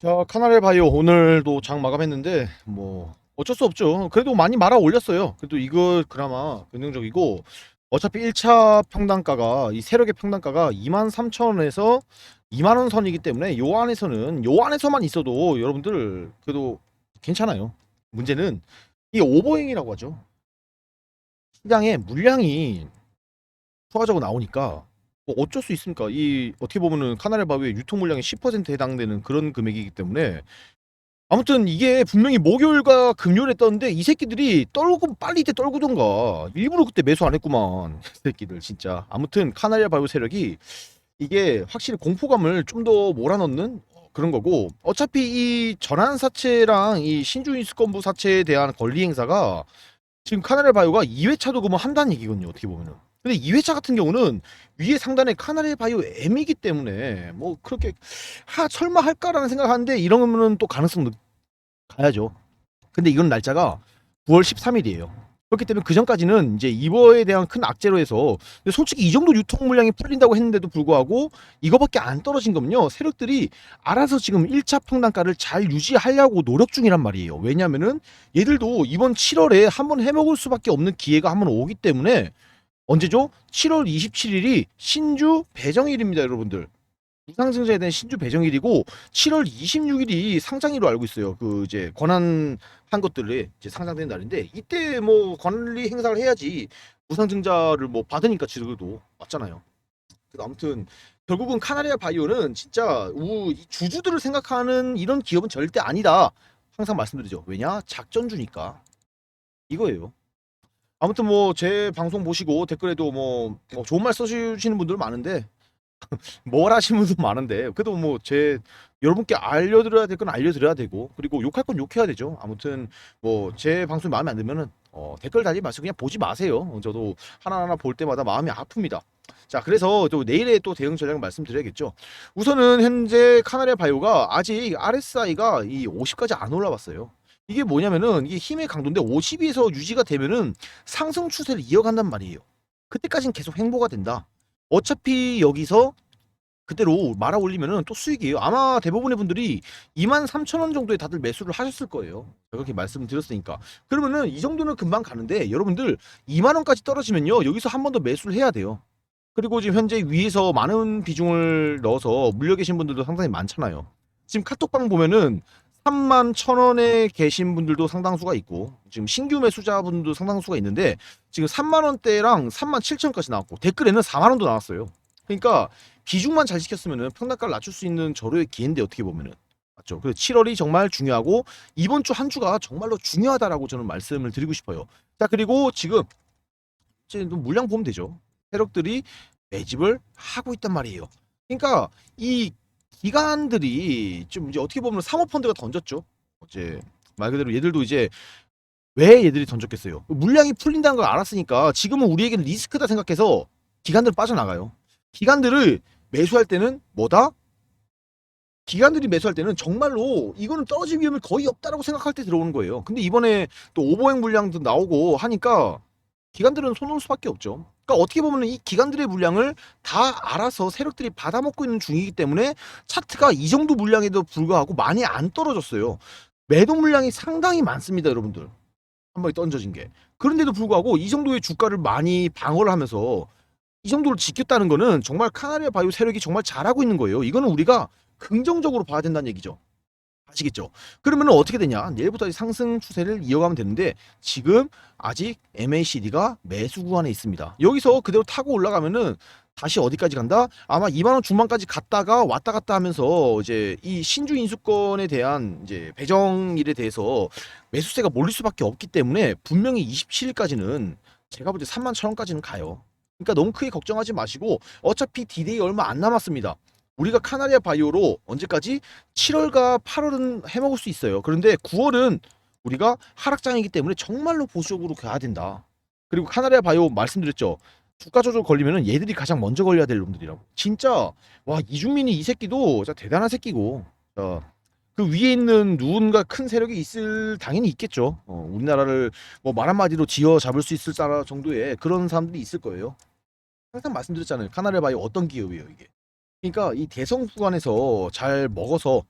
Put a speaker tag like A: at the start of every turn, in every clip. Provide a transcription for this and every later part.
A: 자, 카나레 바이오 오늘도 장 마감했는데 뭐 어쩔 수 없죠. 그래도 많이 말아 올렸어요. 그래도 이거 그나마 긍정적이고 어차피 1차 평단가가 이 세력의 평단가가 23,000원에서 2만 원 선이기 때문에 요 안에서는 요 안에서만 있어도 여러분들 그래도 괜찮아요. 문제는 이 오버행이라고 하죠. 시장에 물량이 추가적으로 나오니까 뭐 어쩔 수 있습니까? 이 어떻게 보면은 카나레 바위의 유통 물량의 10% 해당되는 그런 금액이기 때문에 아무튼 이게 분명히 목요일과 금요일에 떴는데 이 새끼들이 떨고 빨리 때 떨구던가. 일부러 그때 매수 안 했구만 이 새끼들 진짜. 아무튼 카나리아 바이오 세력이 이게 확실히 공포감을 좀 더 몰아넣는 그런 거고 어차피 이 전환 사채랑 이 신주인 수권부 사채에 대한 권리 행사가 지금 카나리아 바이오가 2회차도 그만 한다는 얘기거든요 어떻게 보면은 근데 2회차 같은 경우는 위에 상단에 카나리아 바이오 M이기 때문에 뭐 그렇게 하 설마 할까라는 생각하는데 이러면은 또 가능성 높- 가야죠. 근데 이건 날짜가 9월 13일이에요. 그렇기 때문에 그 전까지는 이제 이거에 대한 큰 악재로 해서 근데 솔직히 이 정도 유통 물량이 풀린다고 했는데도 불구하고 이거밖에 안 떨어진 거면요 세력들이 알아서 지금 1차 평단가를 잘 유지하려고 노력 중이란 말이에요. 왜냐면은 얘들도 이번 7월에 한번 해먹을 수밖에 없는 기회가 한번 오기 때문에 언제죠? 7월 27일이 신주 배정일입니다, 여러분들. 무상증자에 대한 신주 배정일이고 7월 26일이 상장일로 알고 있어요. 그 이제 권한한 것들이 이제 상장되는 날인데 이때 뭐 권리 행사를 해야지 무상증자를 뭐 받으니까 지금도 맞잖아요. 아무튼 결국은 카나리아 바이오는 진짜 우, 이 주주들을 생각하는 이런 기업은 절대 아니다. 항상 말씀드리죠. 왜냐? 작전주니까. 이거예요. 아무튼 뭐 제 방송 보시고 댓글에도 뭐, 뭐 좋은 말 써주시는 분들 많은데 뭘 하시는 분도 많은데 그래도 뭐 제 여러분께 알려드려야 될 건 알려드려야 되고 그리고 욕할 건 욕해야 되죠. 아무튼 뭐 제 방송이 마음에 안 들면은 어, 댓글 달지 마시고 그냥 보지 마세요. 어, 저도 하나하나 볼 때마다 마음이 아픕니다. 자 그래서 또 내일의 또 대응 전략을 말씀드려야겠죠. 우선은 현재 카나리아 바이오가 아직 RSI가 이 50까지 안 올라왔어요. 이게 뭐냐면은 이게 힘의 강도인데 50에서 유지가 되면은 상승 추세를 이어간단 말이에요. 그때까지는 계속 행보가 된다. 어차피 여기서 그대로 말아 올리면은 또 수익이에요. 아마 대부분의 분들이 2만 3천 원 정도에 다들 매수를 하셨을 거예요. 그렇게 말씀을 드렸으니까. 그러면은 이 정도는 금방 가는데 여러분들 2만 원까지 떨어지면요. 여기서 한 번 더 매수를 해야 돼요. 그리고 지금 현재 위에서 많은 비중을 넣어서 물려 계신 분들도 상당히 많잖아요. 지금 카톡방 보면은 3만 천 원에 계신 분들도 상당수가 있고 지금 신규 매수자분들도 상당수가 있는데 지금 3만 원대랑 3만 7천까지 나왔고 댓글에는 4만 원도 나왔어요. 그러니까 비중만 잘 지켰으면은 평단가를 낮출 수 있는 저로의 기회인데 어떻게 보면은 맞죠. 그래서 7월이 정말 중요하고 이번 주 한 주가 정말로 중요하다라고 저는 말씀을 드리고 싶어요. 자 그리고 지금 이제 또 물량 보면 되죠. 세력들이 매집을 하고 있단 말이에요. 그러니까 이 기관들이 좀 이제 어떻게 보면 사모펀드가 던졌죠. 이제 말 그대로 얘들도 이제 왜 얘들이 던졌겠어요? 물량이 풀린다는 걸 알았으니까 지금은 우리에게는 리스크다 생각해서 기관들 빠져나가요. 기관들을 매수할 때는 뭐다? 기관들이 매수할 때는 정말로 이거는 떨어질 위험이 거의 없다라고 생각할 때 들어오는 거예요. 근데 이번에 또 오버행 물량도 나오고 하니까 기관들은 손올 수밖에 없죠. 그러니까 어떻게 보면 이 기관들의 물량을 다 알아서 세력들이 받아먹고 있는 중이기 때문에 차트가 이 정도 물량에도 불구하고 많이 안 떨어졌어요. 매도 물량이 상당히 많습니다, 여러분들. 한 번에 던져진 게. 그런데도 불구하고 이 정도의 주가를 많이 방어를 하면서 이 정도를 지켰다는 거는 정말 카나리아 바이오 세력이 정말 잘하고 있는 거예요. 이거는 우리가 긍정적으로 봐야 된다는 얘기죠. 아시겠죠? 그러면 어떻게 되냐? 내일부터 상승 추세를 이어가면 되는데 지금 아직 MACD가 매수 구간에 있습니다. 여기서 그대로 타고 올라가면은 다시 어디까지 간다? 아마 2만 원 중반까지 갔다가 왔다 갔다 하면서 이제 이 신주 인수권에 대한 이제 배정일에 대해서 매수세가 몰릴 수밖에 없기 때문에 분명히 27일까지는 제가 볼 때 3만 천 원까지는 가요. 그러니까 너무 크게 걱정하지 마시고 어차피 디데이 얼마 안 남았습니다. 우리가 카나리아 바이오로 언제까지 7월과 8월은 해먹을 수 있어요. 그런데 9월은 우리가 하락장이기 때문에 정말로 보수적으로 가야 된다. 그리고 카나리아 바이오 말씀드렸죠. 주가 조절 걸리면은 얘들이 가장 먼저 걸려야 될 놈들이라고. 진짜 와 이중민이 이 새끼도 진짜 대단한 새끼고. 자, 그 위에 있는 누군가 큰 세력이 있을 당연히 있겠죠. 어, 우리나라를 뭐 말 한마디로 지어 잡을 수 있을 정도의 그런 사람들이 있을 거예요. 항상 말씀드렸잖아요. 카나리아 바이오 어떤 기업이에요 이게. 그러니까 이 대성 구간에서 잘 먹어서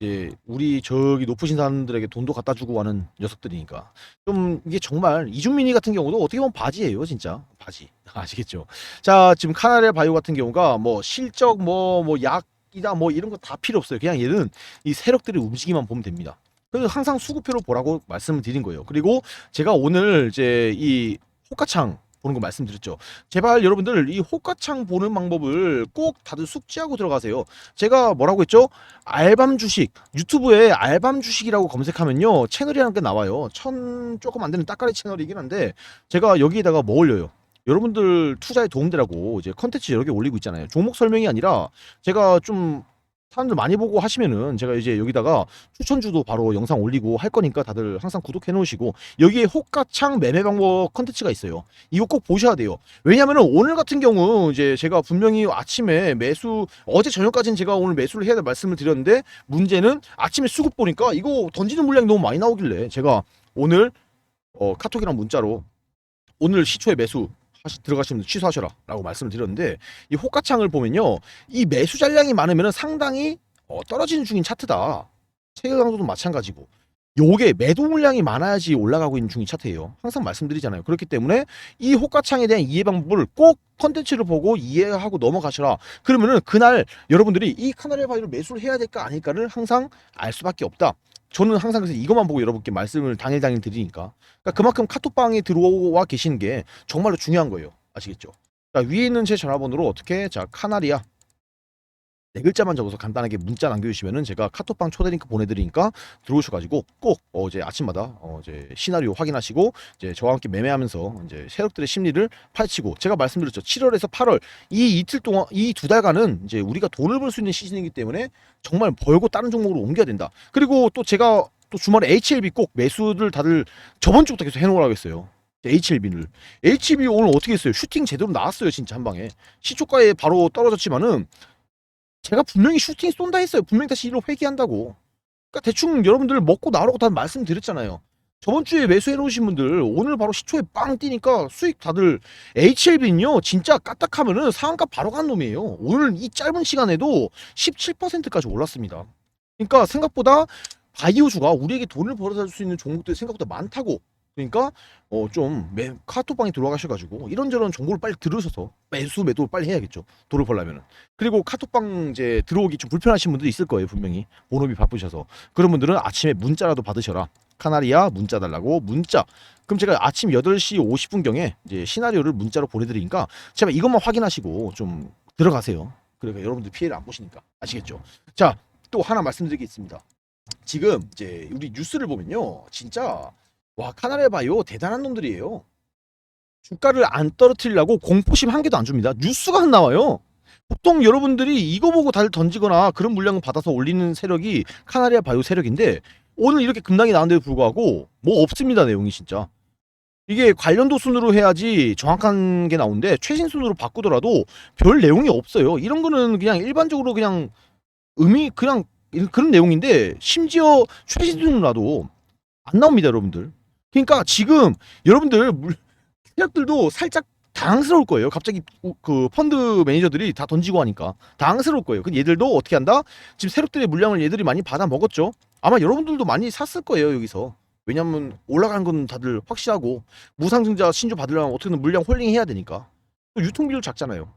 A: 이제 우리 저기 높으신 사람들에게 돈도 갖다 주고 하는 녀석들이니까. 좀 이게 정말 이준민이 같은 경우도 어떻게 보면 바지예요 진짜. 바지. 아시겠죠? 자 지금 카나리아 바이오 같은 경우가 뭐 실적 뭐 뭐 약이다 뭐 이런 거 다 필요 없어요. 그냥 얘는 이 세력들의 움직임만 보면 됩니다. 그래서 항상 수급표로 보라고 말씀을 드린 거예요. 그리고 제가 오늘 이제 이 호가창 보는 거 말씀드렸죠. 제발 여러분들 이 호가창 보는 방법을 꼭 다들 숙지하고 들어가세요. 제가 뭐라고 했죠? 알밤 주식 유튜브에 알밤 주식이라고 검색하면요 채널이 하나 게 나와요. 천 조금 안 되는 따까리 채널이긴 한데 제가 여기에다가 뭐 올려요? 여러분들 투자에 도움되라고 이제 컨텐츠 여러 개 올리고 있잖아요. 종목 설명이 아니라 제가 좀 사람들 많이 보고 하시면은 제가 이제 여기다가 추천주도 바로 영상 올리고 할 거니까 다들 항상 구독해 놓으시고 여기에 호가창 매매 방법 컨텐츠가 있어요. 이거 꼭 보셔야 돼요. 왜냐면은 오늘 같은 경우 이제 제가 분명히 아침에 매수 어제 저녁까지는 제가 오늘 매수를 해야 될 말씀을 드렸는데 문제는 아침에 수급 보니까 이거 던지는 물량이 너무 많이 나오길래 제가 오늘 어, 카톡이랑 문자로 오늘 시초에 매수 들어가시면 취소하셔라 라고 말씀을 드렸는데 이 호가창을 보면요 이 매수 잔량이 많으면 상당히 어, 떨어지는 중인 차트다 최강도도 마찬가지고 요게 매도 물량이 많아야지 올라가고 있는 중인 차트예요. 항상 말씀드리잖아요. 그렇기 때문에 이 호가창에 대한 이해 방법을 꼭 컨텐츠를 보고 이해하고 넘어가셔라. 그러면은 그날 여러분들이 이 카나리아 바이오를 매수를 해야 될까 아닐까를 항상 알 수밖에 없다. 저는 항상 그래서 이것만 보고 여러분께 말씀을 당일 당일 드리니까 그러니까 그만큼 카톡방에 들어와 계시는 게 정말로 중요한 거예요. 아시겠죠? 자, 위에 있는 제 전화번호로 어떻게 자 카나리아 네 글자만 적어서 간단하게 문자 남겨주시면은 제가 카톡방 초대 링크 보내드리니까 들어오셔가지고 꼭 어, 이제 아침마다 어, 이제 시나리오 확인하시고 이제 저와 함께 매매하면서 이제 세력들의 심리를 파헤치고 제가 말씀드렸죠 7월에서 8월 이 이틀 동안 이 두 달간은 이제 우리가 돈을 벌 수 있는 시즌이기 때문에 정말 벌고 다른 종목으로 옮겨야 된다. 그리고 또 제가 또 주말에 HLB 꼭 매수를 다들 저번 주부터 계속 해놓으라고 했어요. HLB를 HLB 오늘 어떻게 했어요? 슈팅 제대로 나왔어요 진짜 한 방에 시초가에 바로 떨어졌지만은 제가 분명히 슈팅 쏜다 했어요. 분명히 다시 이로 회귀한다고. 그러니까 대충 여러분들 먹고 나오라고 다 말씀드렸잖아요. 저번 주에 매수해 놓으신 분들 오늘 바로 시초에 빵 뛰니까 수익 다들 HLB는요 진짜 까딱하면은 상한가 바로 간 놈이에요. 오늘 이 짧은 시간에도 17%까지 올랐습니다. 그러니까 생각보다 바이오주가 우리에게 돈을 벌어다 줄 수 있는 종목들이 생각보다 많다고. 그러니까 어 좀 카톡방에 들어가셔가지고 이런저런 정보를 빨리 들으셔서 매수 매도 빨리 해야겠죠. 돈을 벌려면은. 그리고 카톡방 이제 들어오기 좀 불편하신 분들이 있을 거예요 분명히. 본업이 바쁘셔서. 그런 분들은 아침에 문자라도 받으셔라. 카나리아 문자 달라고 문자. 그럼 제가 아침 8시 50분경에 이제 시나리오를 문자로 보내드리니까 제발 이것만 확인하시고 좀 들어가세요. 그러니까 여러분들 피해를 안 보시니까. 아시겠죠? 자 또 하나 있습니다. 지금 이제 우리 뉴스를 보면요. 진짜 와 바이오 대단한 놈들이에요. 주가를 안 떨어뜨리려고 공포심 한 개도 안 줍니다. 뉴스가 안 나와요. 보통 여러분들이 이거 보고 다들 던지거나 그런 물량을 받아서 올리는 세력이 카나리아 바이오 세력인데 오늘 이렇게 급락이 나왔는데도 불구하고 뭐 없습니다 내용이 진짜. 이게 관련도 순으로 해야지 정확한 게 나오는데 최신 순으로 바꾸더라도 별 내용이 없어요. 이런 거는 그냥 일반적으로 그냥 의미 그냥 그런 내용인데 심지어 최신 순으로라도 안 나옵니다 여러분들 그러니까 지금 여러분들 물- 세력들도 살짝 당황스러울 거예요. 갑자기 우- 그 펀드 매니저들이 다 던지고 하니까 당황스러울 거예요. 그 얘들도 어떻게 한다? 지금 세력들의 물량을 얘들이 많이 받아 먹었죠. 아마 여러분들도 많이 샀을 거예요 여기서. 왜냐면 올라간 건 다들 확실하고 무상증자 신주 받으려면 어떻게든 물량 홀링 해야 되니까 또 유통비율 작잖아요.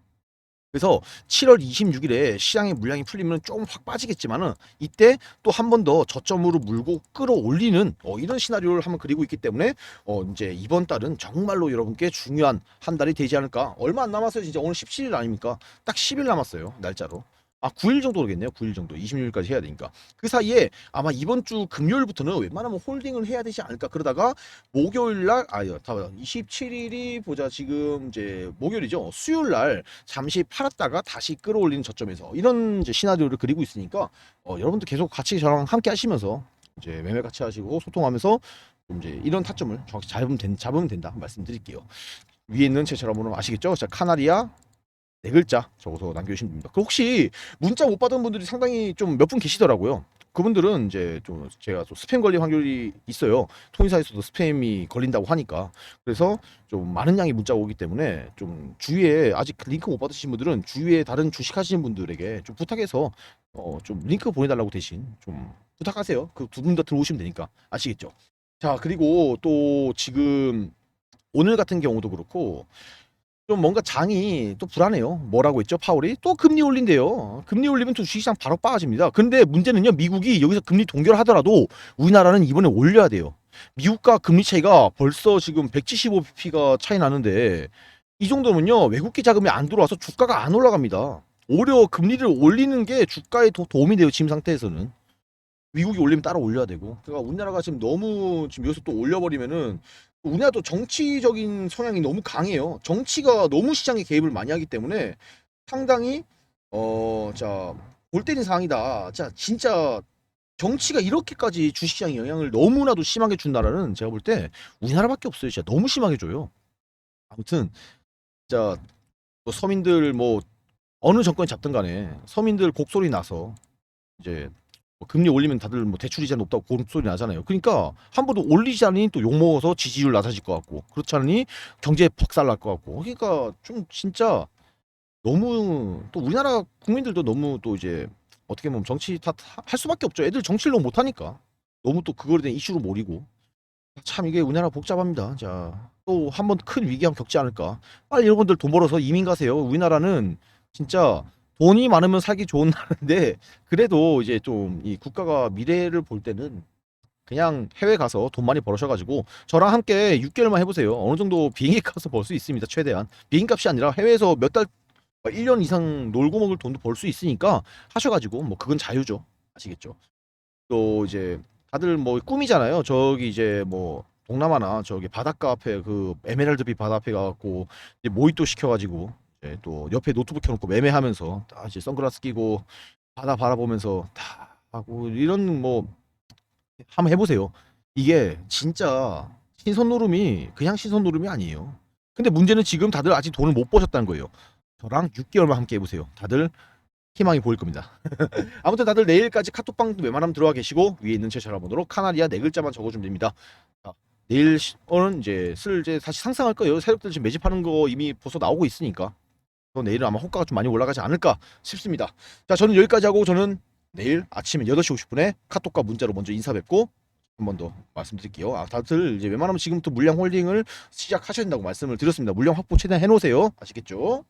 A: 그래서 7월 26일에 시장에 물량이 풀리면 조금 확 빠지겠지만은 이때 또 한 번 더 저점으로 물고 끌어올리는 어, 이런 시나리오를 한번 그리고 있기 때문에 어, 이제 이번 달은 정말로 여러분께 중요한 한 달이 되지 않을까. 얼마 안 남았어요. 진짜 오늘 17일 아닙니까? 딱 10일 남았어요. 날짜로. 아, 9일 정도겠네요. 9일 정도. 26일까지 해야 되니까. 그 사이에 아마 이번 주 금요일부터는 웬만하면 홀딩을 해야 되지 않을까. 그러다가 목요일 날, 아, 다 27일이 보자. 지금 이제 목요일이죠. 수요일 날 잠시 팔았다가 다시 끌어올리는 저점에서 이런 이제 시나리오를 그리고 있으니까 어, 여러분들 계속 같이 저랑 함께 하시면서 이제 매매 같이 하시고 소통하면서 좀 이제 이런 타점을 정확히 잡으면, 된, 잡으면 된다 말씀드릴게요. 위에 있는 제 전화번호 아시겠죠? 자 카나리아 네 글자 적어서 남겨주시면 됩니다. 그 혹시 문자 못 받은 분들이 상당히 좀 몇 분 계시더라고요. 그분들은 이제 좀 제가 또 스팸 걸릴 확률이 있어요. 통신사에서도 스팸이 걸린다고 하니까 그래서 좀 많은 양의 문자가 오기 때문에 좀 주위에 아직 링크 못 받으신 분들은 주위에 다른 주식 하시는 분들에게 좀 부탁해서 어, 좀 링크 보내달라고 대신 좀 부탁하세요. 그 두 분 다 들어오시면 되니까 아시겠죠? 자 그리고 또 지금 오늘 같은 경우도 그렇고 좀 뭔가 장이 또 불안해요. 뭐라고 했죠? 파월이 또 금리 올린대요. 금리 올리면 또 주식시장 바로 빠집니다. 근데 문제는요. 미국이 여기서 금리 동결하더라도 우리나라는 이번에 올려야 돼요. 미국과 금리 차이가 벌써 지금 175bp가 차이 나는데 이 정도면요. 외국계 자금이 안 들어와서 주가가 안 올라갑니다. 오히려 금리를 올리는 게 주가에 더 도움이 돼요. 지금 상태에서는. 미국이 올리면 따라 올려야 되고. 그러니까 우리나라가 지금 너무 지금 여기서 또 올려버리면은 우리나라도 정치적인 성향이 너무 강해요. 정치가 너무 시장에 개입을 많이 하기 때문에 상당히 어 자 골 때린 상황이다. 자 진짜 정치가 이렇게까지 주식시장에 영향을 너무나도 심하게 준 나라는 제가 볼 때 우리나라밖에 없어요. 진짜 너무 심하게 줘요. 아무튼 진짜 뭐 서민들 뭐 어느 정권이 잡든 간에 서민들 곡소리 나서 이제 뭐 금리 올리면 다들 뭐 대출 이자 높다고 고소리 나잖아요. 그러니까 한 번도 올리지 않으니 또 욕 먹어서 지지율 낮아질 것 같고 그렇지 않으니 경제 박살 날 것 같고 그러니까 좀 진짜 너무 또 우리나라 국민들도 너무 또 이제 어떻게 보면 정치 탓할 수밖에 없죠. 애들 정치를 너무 못하니까 너무 또 그거에 대한 이슈로 몰이고 참 이게 우리나라 복잡합니다. 자 또 한 번 큰 위기감 겪지 않을까. 빨리 여러분들 돈 벌어서 이민 가세요. 우리나라는 진짜 돈이 많으면 살기 좋은 나라인데 그래도 이제 좀 이 국가가 미래를 볼 때는 그냥 해외 가서 돈 많이 벌으셔가지고 저랑 함께 6개월만 해보세요. 어느 정도 비행기 값을 벌 수 있습니다. 최대한 비행기 값이 아니라 해외에서 몇 달, 1년 이상 놀고 먹을 돈도 벌 수 있으니까 하셔가지고 뭐 그건 자유죠. 아시겠죠? 또 이제 다들 뭐 꿈이잖아요. 저기 이제 뭐 동남아나 저기 바닷가 앞에 그 에메랄드빛 바다 앞에 가갖고 모히또 시켜가지고 이제 또 옆에 노트북 켜놓고 매매하면서 다 이제 선글라스 끼고 바다 바라보면서 다 하고 이런 뭐 한번 해보세요. 이게 진짜 신선 노름이 그냥 신선 노름이 아니에요. 근데 문제는 지금 다들 아직 돈을 못 버셨다는 거예요. 저랑 6개월만 함께 해보세요. 다들 희망이 보일 겁니다. 아무튼 다들 내일까지 카톡방 웬만하면 들어와 계시고 위에 있는 제 전화번호로 카나리아 네 글자만 적어주면 됩니다. 자, 내일 시- 오는 이제 슬 이제 다시 상승할 거예요. 새롭게 지금 매집하는 거 이미 벌써 나오고 있으니까. 또 내일은 아마 호가가 좀 많이 올라가지 않을까 싶습니다. 자, 저는 여기까지 하고 저는 내일 아침 8시 50분에 카톡과 문자로 먼저 인사 뵙고 한 번 더 말씀드릴게요. 아, 다들 이제 웬만하면 지금부터 물량 홀딩을 시작하셔야 된다고 말씀을 드렸습니다. 물량 확보 최대한 해놓으세요. 아시겠죠?